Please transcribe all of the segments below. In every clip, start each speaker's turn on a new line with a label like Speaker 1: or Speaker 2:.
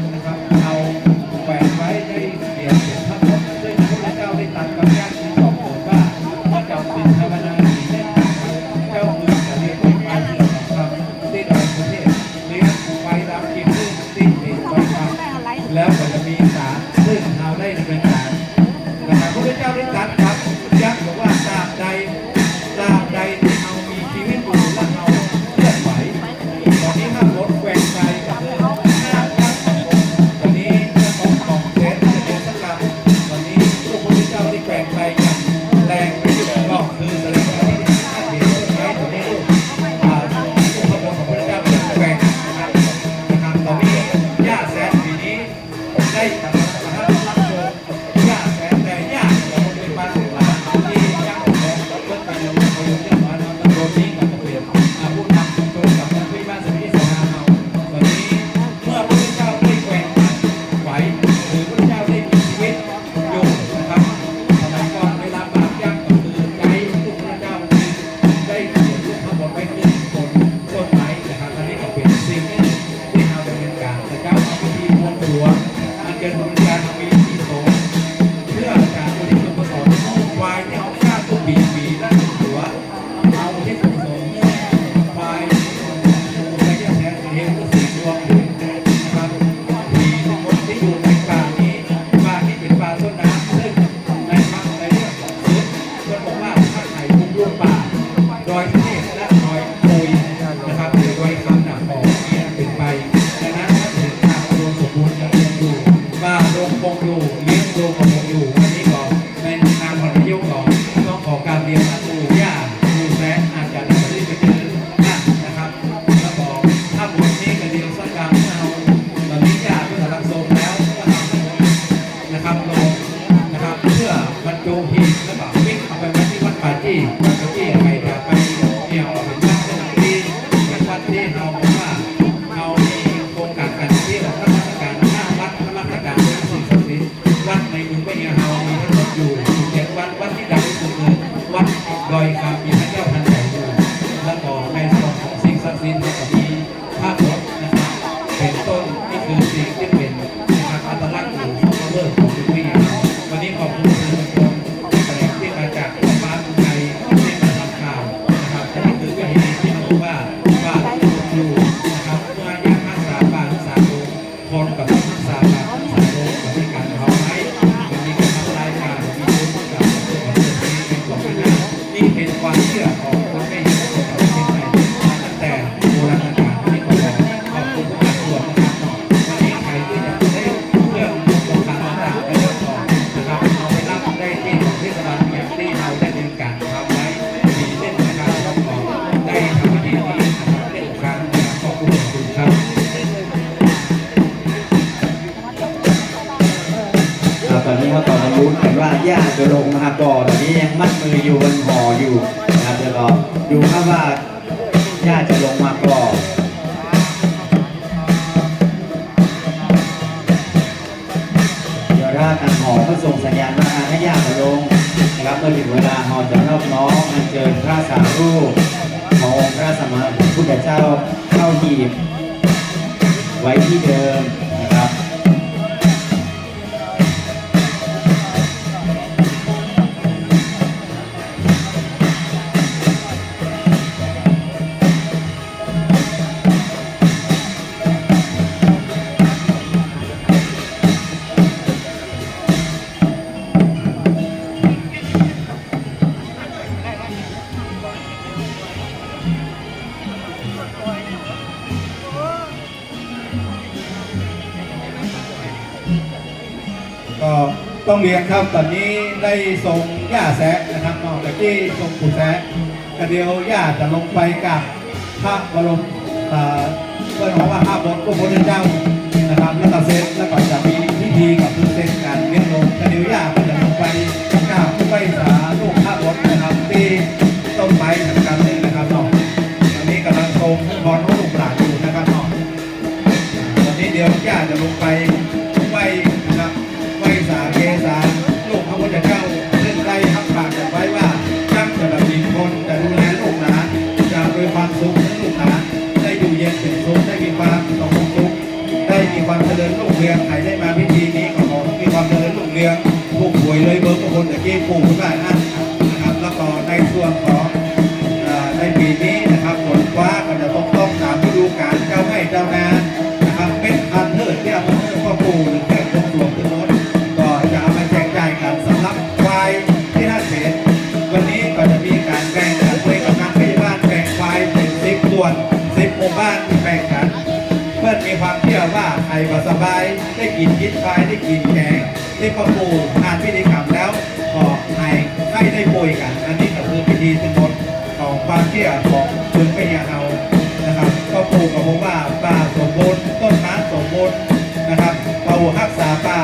Speaker 1: Gracias. าการหอก็ส่งสัญญาณมาอาณาญาตลงนะครับเมื่อถึงเวลาหอจะรอบน้อ
Speaker 2: มอันเจิญพระสารูปขององค์พระสมมาพุทธเจ้าเข้าหีบไว้ที่เดิม ร
Speaker 1: งเรียนครับตอนนี้ได้ส่งย่าแสะนะครับนอกจากที่ส่งปู่แสะกระเดียวย่าจะลงไปกับพระบรมเพื่อนของว่าพระบรมพระพุทธเจ้า segue para ความเชื่อว่าใครก็สบาย ได้กินยิดควายได้กินแกงได้ประปูทานพิธีกรรมแล้วก็ให้ให้ได้ป่วยกัน อันนี้ก็คือพิธีทั้งหมดของความเชื่อของเชนพญาเฮานะครับก็ปูกับผมว่าป่าสมบูรณ์ต้นไม้สมบูรณ์นะครับเราหักษาป่า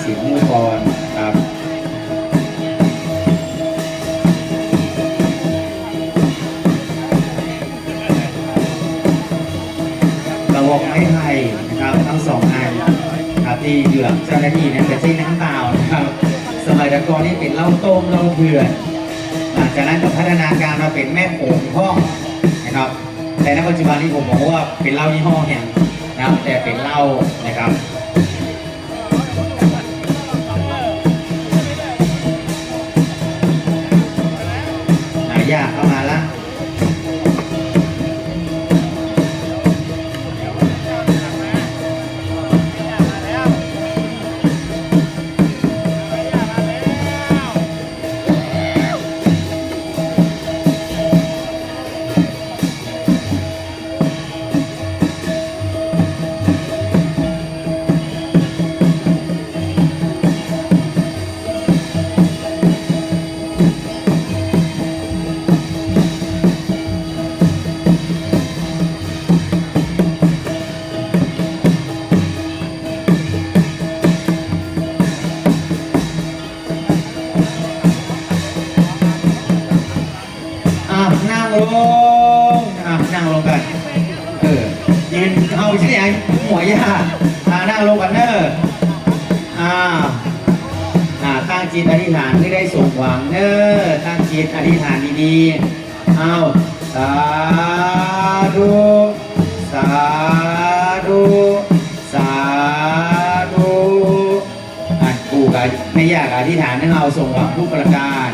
Speaker 1: ากำลังมี
Speaker 2: สีมูกรครับระบอกไม้ไผ่นะครับทั้งสองอันครับที่เหยื่อเจ้าหน้าที่เนี่ยเป็นใช้น้ำเปล่านะครับ สมัยตะกอนนี่เป็นเหล้าต้มเหล้าเถื่อนหลังจากนั้นก็พัฒนาการมาเป็นแม่โขงห้องนะครับ แต่ในปัจจุบันนี้ผมบอกว่าเป็นเหล้ายี่ห้อเนี่ยนะครับแต่เป็นเหล้านะครับ เอาใช่ไหัวยาอ่านั่งลงกันเนอร์อ่าอ่าตั้งจิตอธิษฐานที่ได้สมหวังเนอร์ตั้งจิตอธิษฐานดีๆเอาสาธุสาธุสาธุอะกูกับไม่อยากอธิษฐานให้เราสมหวังทุกประการ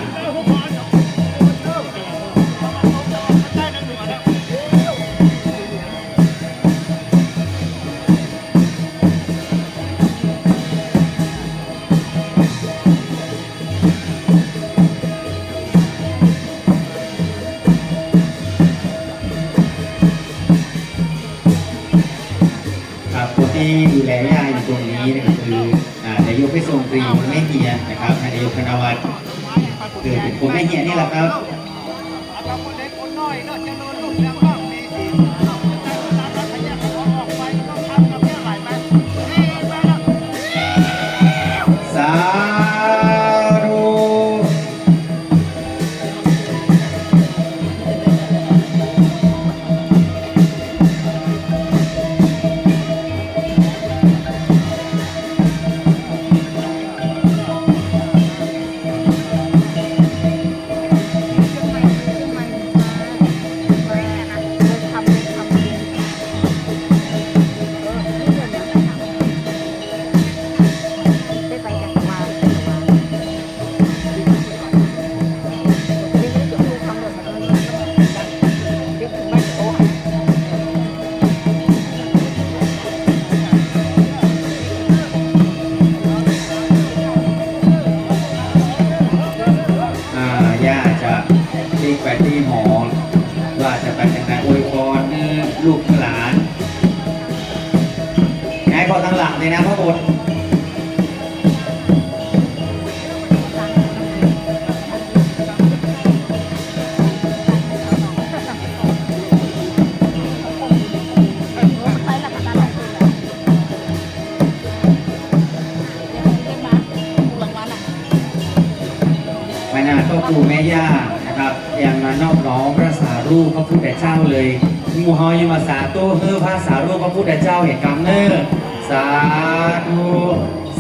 Speaker 2: เล
Speaker 3: ยนะ
Speaker 2: พ่อบดายังมาสาตัวเฮือพระสารูปพระพุทธเจ้าเห็นกำเนอสาธุ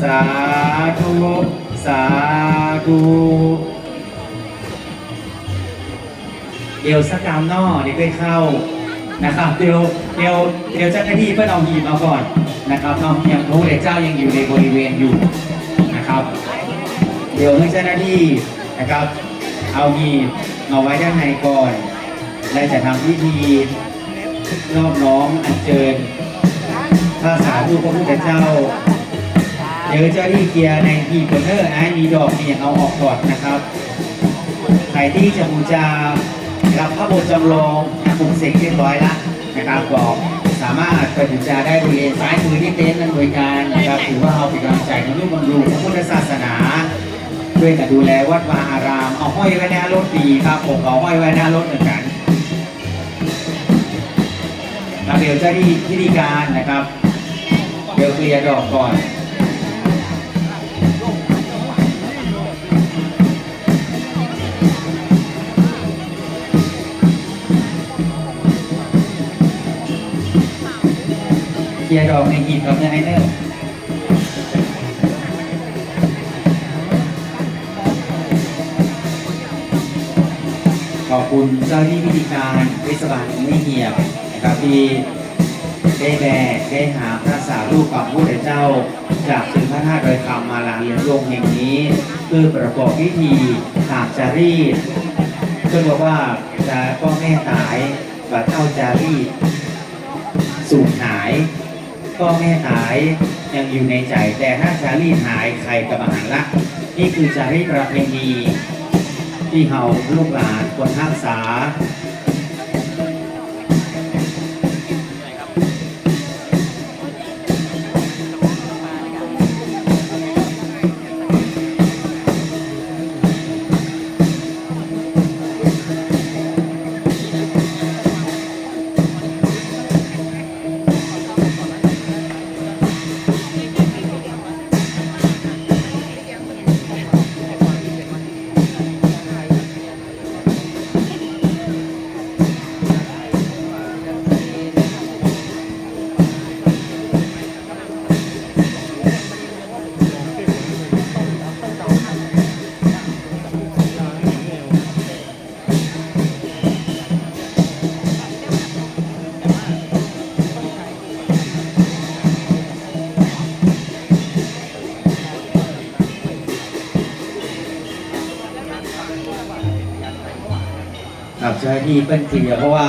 Speaker 2: สาธุสาธุเดี๋ยวสักกามนอนี่เคยเข้านะครับเดี๋ยวเดี๋ยวเดี๋ยวเจ้าหน้าที่เพื่อนเอาหีบมาก่อนนะครับเน้องยังพระพุทธเจ้ายังอยู่ในบริเวณอยู่นะครับ เดี๋ยวให้เจ้าหน้าที่นะครับ เอามีดมาไว้ด้านในก่อนและจะทำพิธี นอบน้อมอัญเชิญพระสาธุพระพุทธเจ้าเดี๋ยวเจ้าที่เคลียร์ในทีคอนเนอร์นะมีดอกเนี่ยเอาออกก่อนนะครับใครที่จะบูชารับพระบทจำลองปลุกเสกเรียบร้อยแล้วนะครับบอกสามารถไปบูชาได้บริเวณซ้ายมือที่เต็นท์นันบริการนะครับถือว่าเอาเป็นกำลังใจในรูปบำรุงพระพุทธศาสนาด้วยกันดูแลวัดวาอาราม เอาห้อยไว้หน้ารถดีครับผมเอาห้อยไว้หน้ารถเหมือนกัน แล้วเดี๋ยวเจ้าที่พิธีการนะครับ เดี๋ยวเคลียร์ดอกก่อนเคลียร์ดอกในหีบกับยังไงเนอร์ขอบคุณเจ้าหน้าที่พิธีการเทศบาลไม่เหียบ นะครับที่ได้แบกได้หาพระสารูปกับพระพุทธเจ้า จากถึงพระธาตุดอยคำมาลาเลี้ยงโลงแห่งนี้เพื่อประกอบพิธีหากจารีตเพื่อบอกว่าจะก็แม่ตายบัดเจ้าจารีตสูญหาย ก็แม่หายยังอยู่ในใจ แต่ถ้าจารีตหายใครกับอาหารละ นี่คือจารีตประเพณีที่เฮาลูกหลานควรรักษา จ้าหน้าที่เป็นเคลียร์เพราะว่า